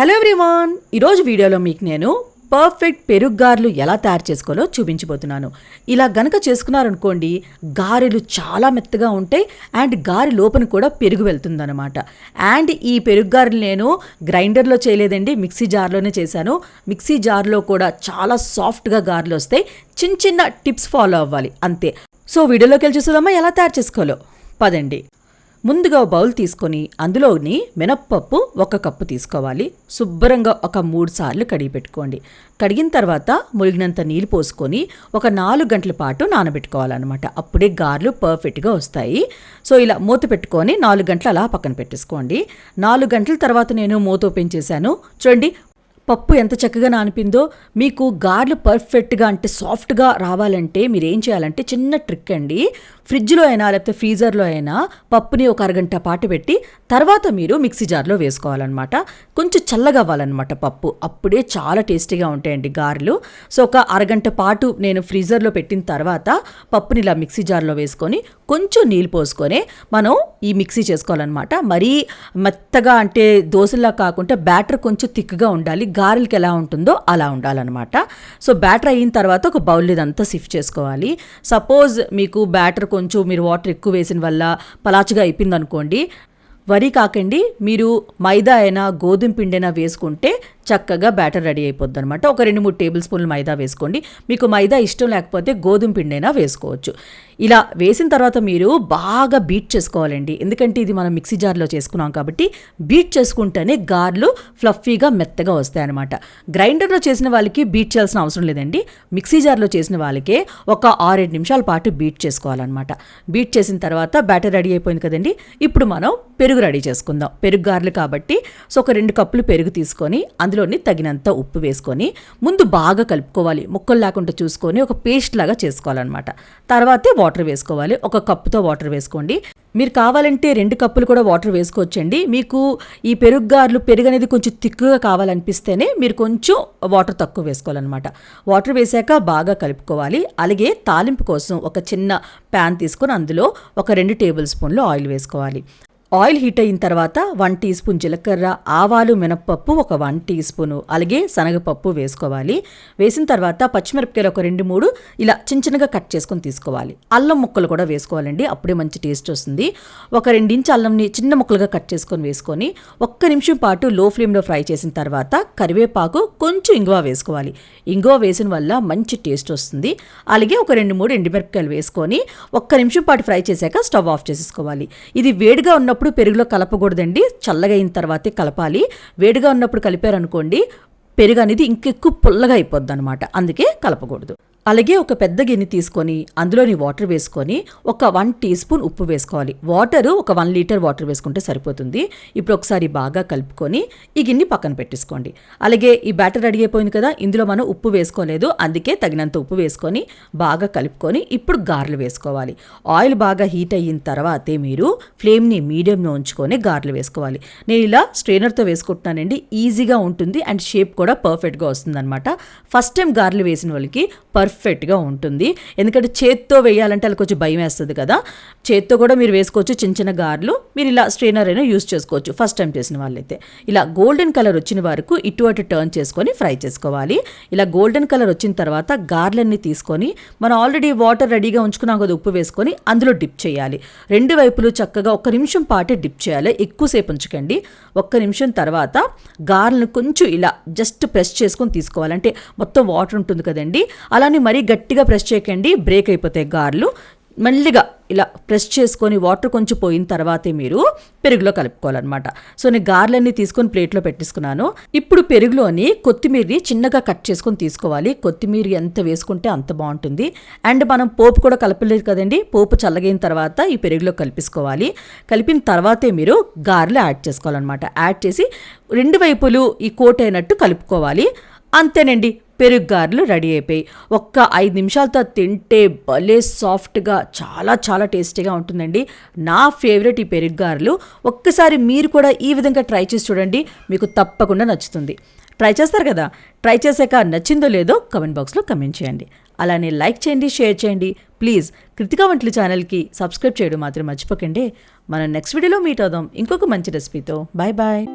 Hello everyone. ఈరోజు వీడియోలో మీకు నేను పర్ఫెక్ట్ పెరుగు గారెలు ఎలా తయారు చేసుకోవాలో చూపించబోతున్నాను. ఇలా గనక చేసుకున్నారనుకోండి గారెలు చాలా మెత్తగా ఉంటాయి అండ్ గారి లోపల కూడా పెరుగు వెళ్తుందనమాట అండ్ ఈ పెరుగు గారెలు నేను గ్రైండర్లో చేయలేదండి మిక్సీ జార్లోనే చేశాను. మిక్సీ జార్లో కూడా చాలా సాఫ్ట్గా గారెలు వస్తాయి. చిన్న చిన్న టిప్స్ ఫాలో అవ్వాలి అంతే. సో వీడియోలోకి వెళ్ళి చూసేదమ్మా ఎలా తయారు చేసుకోవాలో? పదండి. ముందుగా బౌల్ తీసుకొని అందులోని మినప్పప్పు ఒక కప్పు తీసుకోవాలి. శుభ్రంగా ఒక మూడు సార్లు కడిగి పెట్టుకోండి. కడిగిన తర్వాత ములిగినంత నీళ్ళు పోసుకొని ఒక నాలుగు గంటల పాటు నానబెట్టుకోవాలన్నమాట. అప్పుడే గారెలు పర్ఫెక్ట్గా వస్తాయి. సో ఇలా మూత పెట్టుకొని నాలుగు గంటలు అలా పక్కన పెట్టేసుకోండి. నాలుగు గంటల తర్వాత నేను మూత ఓపెన్ చేశాను. చూడండి పప్పు ఎంత చక్కగా నానిపిందో మీకు గార్లు పర్ఫెక్ట్గా అంటే సాఫ్ట్గా రావాలంటే మీరు ఏం చేయాలంటే చిన్న ట్రిక్ అండి. ఫ్రిడ్జ్లో అయినా లేకపోతే ఫ్రీజర్లో అయినా పప్పుని ఒక అరగంట పాటు పెట్టి తర్వాత మీరు మిక్సీ జార్లో వేసుకోవాలన్నమాట. కొంచెం చల్లగా అవ్వాలన్నమాట పప్పు. అప్పుడే చాలా టేస్టీగా ఉంటాయండి గారెలు. సో ఒక అరగంట పాటు నేను ఫ్రీజర్లో పెట్టిన తర్వాత పప్పుని ఇలా మిక్సీ జార్లో వేసుకొని కొంచెం నీళ్ళు పోసుకొని మనం ఈ మిక్సీ చేసుకోవాలన్నమాట. మరీ మెత్తగా అంటే దోశలా కాకుండా బ్యాటర్ కొంచెం థిక్గా ఉండాలి. గారెలకి ఎలా ఉంటుందో అలా ఉండాలన్నమాట. సో బ్యాటర్ అయిన తర్వాత ఒక బౌల్ ఇదంతా సిఫ్ట్ చేసుకోవాలి. సపోజ్ మీకు బ్యాటర్ కొంచెం మీరు వాటర్ ఎక్కువ వేసిన వల్ల పలాచగా అయిపోయింది అనుకోండి వరి కాకండి మీరు మైదా అయినా గోధుమ పిండైనా వేసుకుంటే చక్కగా బ్యాటర్ రెడీ అయిపోద్ది అనమాట ఒక రెండు మూడు టేబుల్ స్పూన్లు మైదా వేసుకోండి. మీకు మైదా ఇష్టం లేకపోతే గోధుమ పిండైనా వేసుకోవచ్చు. ఇలా వేసిన తర్వాత మీరు బాగా బీట్ చేసుకోవాలండి. ఎందుకంటే ఇది మనం మిక్సీ జార్లో చేసుకున్నాం కాబట్టి బీట్ చేసుకుంటేనే గార్లు ఫ్లఫీగా మెత్తగా వస్తాయి అనమాట గ్రైండర్లో చేసిన వాళ్ళకి బీట్ చేయాల్సిన అవసరం లేదండి. మిక్సీ జార్లో చేసిన వాళ్ళకే ఒక ఆరేడు నిమిషాల పాటు బీట్ చేసుకోవాలన్నమాట. బీట్ చేసిన తర్వాత బ్యాటర్ రెడీ అయిపోయింది కదండి. ఇప్పుడు మనం పెరుగు రెడీ చేసుకుందాం. పెరుగు గార్లు కాబట్టి సో ఒక రెండు కప్పులు పెరుగు తీసుకొని అందులో అందులోని తగినంత ఉప్పు వేసుకొని ముందు బాగా కలుపుకోవాలి. ముక్కలు లేకుండా చూసుకొని ఒక పేస్ట్ లాగా చేసుకోవాలన్నమాట. తర్వాతే వాటర్ వేసుకోవాలి. ఒక కప్పుతో వాటర్ వేసుకోండి. మీరు కావాలంటే రెండు కప్పులు కూడా వాటర్ వేసుకోవచ్చండి. మీకు ఈ పెరుగు గారులు పెరుగు అనేది కొంచెం తిక్కుగా కావాలనిపిస్తేనే మీరు కొంచెం వాటర్ తక్కువ వేసుకోవాలన్నమాట. వాటర్ వేసాక బాగా కలుపుకోవాలి. అలాగే తాలింపు కోసం ఒక చిన్న ప్యాన్ తీసుకొని అందులో ఒక రెండు టేబుల్ స్పూన్లు ఆయిల్ వేసుకోవాలి. ఆయిల్ హీట్ అయిన తర్వాత వన్ టీ స్పూన్ జీలకర్ర ఆవాలు మినప్పప్పు ఒక వన్ టీ స్పూను. అలాగే శనగపప్పు వేసుకోవాలి. వేసిన తర్వాత పచ్చిమిరపకాయలు ఒక రెండు మూడు ఇలా చిన్న చిన్నగా కట్ చేసుకొని తీసుకోవాలి. అల్లం ముక్కలు కూడా వేసుకోవాలండి. అప్పుడే మంచి టేస్ట్ వస్తుంది. ఒక రెండించి అల్లంని చిన్న ముక్కలుగా కట్ చేసుకొని వేసుకొని ఒక్క నిమిషం పాటు లో ఫ్లేమ్లో ఫ్రై చేసిన తర్వాత కరివేపాకు కొంచెం ఇంగువ వేసుకోవాలి. ఇంగువ వేసిన వల్ల మంచి టేస్ట్ వస్తుంది. అలాగే ఒక రెండు మూడు ఎండుమిరపకాయలు వేసుకొని ఒక్క నిమిషం పాటు ఫ్రై చేశాక స్టవ్ ఆఫ్ చేసేసుకోవాలి. ఇది వేడిగా ఉన్నప్పుడు పెరుగులో కలపకూడదండి. చల్లగా అయిన తర్వాతే కలపాలి. వేడిగా ఉన్నప్పుడు కలిపారనుకోండి పెరుగు అనేది ఇంకెక్కువ పుల్లగా అయిపోద్ది అనమాట అందుకే కలపకూడదు. అలాగే ఒక పెద్ద గిన్నె తీసుకొని అందులోని వాటర్ వేసుకొని ఒక వన్ టీ స్పూన్ ఉప్పు వేసుకోవాలి. వాటర్ ఒక వన్ లీటర్ వాటర్ వేసుకుంటే సరిపోతుంది. ఇప్పుడు ఒకసారి బాగా కలుపుకొని ఈ గిన్నె పక్కన పెట్టేసుకోండి. అలాగే ఈ బ్యాటర్ రెడీ అయిపోయింది కదా ఇందులో మనం ఉప్పు వేసుకోలేదు. అందుకే తగినంత ఉప్పు వేసుకొని బాగా కలుపుకొని ఇప్పుడు గారెలు వేసుకోవాలి. ఆయిల్ బాగా హీట్ అయిన తర్వాతే మీరు ఫ్లేమ్ని మీడియంలో ఉంచుకొని గార్లు వేసుకోవాలి. నేను ఇలా స్ట్రైనర్తో వేసుకుంటున్నానండి. ఈజీగా ఉంటుంది అండ్ షేప్ కూడా పర్ఫెక్ట్గా వస్తుందన్నమాట. ఫస్ట్ టైం గార్లు వేసిన వాళ్ళకి పర్ఫెక్ట్గా ఉంటుంది. ఎందుకంటే చేత్తో వేయాలంటే అది కొంచెం భయం వేస్తుంది కదా. చేత్తో కూడా మీరు వేసుకోవచ్చు చిన్న చిన్న గారెలు. మీరు ఇలా స్ట్రైనర్ అయినా యూస్ చేసుకోవచ్చు. ఫస్ట్ టైం చేసిన వాళ్ళైతే. ఇలా గోల్డెన్ కలర్ వచ్చిన వరకు ఇటు అటు టర్న్ చేసుకొని ఫ్రై చేసుకోవాలి. ఇలా గోల్డెన్ కలర్ వచ్చిన తర్వాత గార్లన్నీ తీసుకొని మనం ఆల్రెడీ వాటర్ రెడీగా ఉంచుకున్నాం కదా ఉప్పు వేసుకొని అందులో డిప్ చేయాలి. రెండు వైపులు చక్కగా ఒక్క నిమిషం పాటే డిప్ చేయాలి. ఎక్కువసేపు ఉంచకండి. ఒక్క నిమిషం తర్వాత గార్లను కొంచెం ఇలా జస్ట్ ప్రెస్ చేసుకొని తీసుకోవాలి. అంటే మొత్తం వాటర్ ఉంటుంది కదండి. అలానే మరీ గట్టిగా ప్రెస్ చేయకండి బ్రేక్ అయిపోతాయి గారెలు. మెల్లిగా ఇలా ప్రెస్ చేసుకొని వాటర్ కొంచెం పోయిన తర్వాతే మీరు పెరుగులో కలుపుకోవాలన్నమాట. సో నేను గార్లన్నీ తీసుకొని ప్లేట్లో పెట్టేసుకున్నాను. ఇప్పుడు పెరుగులోని కొత్తిమీరని చిన్నగా కట్ చేసుకొని తీసుకోవాలి. కొత్తిమీర ఎంత వేసుకుంటే అంత బాగుంటుంది. అండ్ మనం పోపు కూడా కలపలేదు కదండి పోపు చల్లగైన తర్వాత ఈ పెరుగులో కలిపేసుకోవాలి. కలిపిన తర్వాతే మీరు గారెలు యాడ్ చేసుకోవాలన్నమాట. యాడ్ చేసి రెండు వైపులు ఈ కోట్ అయినట్టు కలుపుకోవాలి. అంతేనండి. పెరుగుగారులు రెడీ అయిపోయి ఒక్క ఐదు నిమిషాలతో తింటే భలే సాఫ్ట్గా చాలా చాలా టేస్టీగా ఉంటుందండి. నా ఫేవరెట్ ఈ పెరుగుగారులు. ఒక్కసారి మీరు కూడా ఈ విధంగా ట్రై చేసి చూడండి. మీకు తప్పకుండా నచ్చుతుంది. ట్రై చేస్తారు కదా? ట్రై చేశాక నచ్చిందో లేదో కమెంట్ బాక్స్లో కమెంట్ చేయండి. అలానే లైక్ చేయండి షేర్ చేయండి. ప్లీజ్ కృతికా వంటలు ఛానల్కి సబ్స్క్రైబ్ చేయడం మాత్రం మర్చిపోకండి. మనం నెక్స్ట్ వీడియోలో మీట్ అవుదాం. ఇంకొక మంచి రెసిపీతో. Bye bye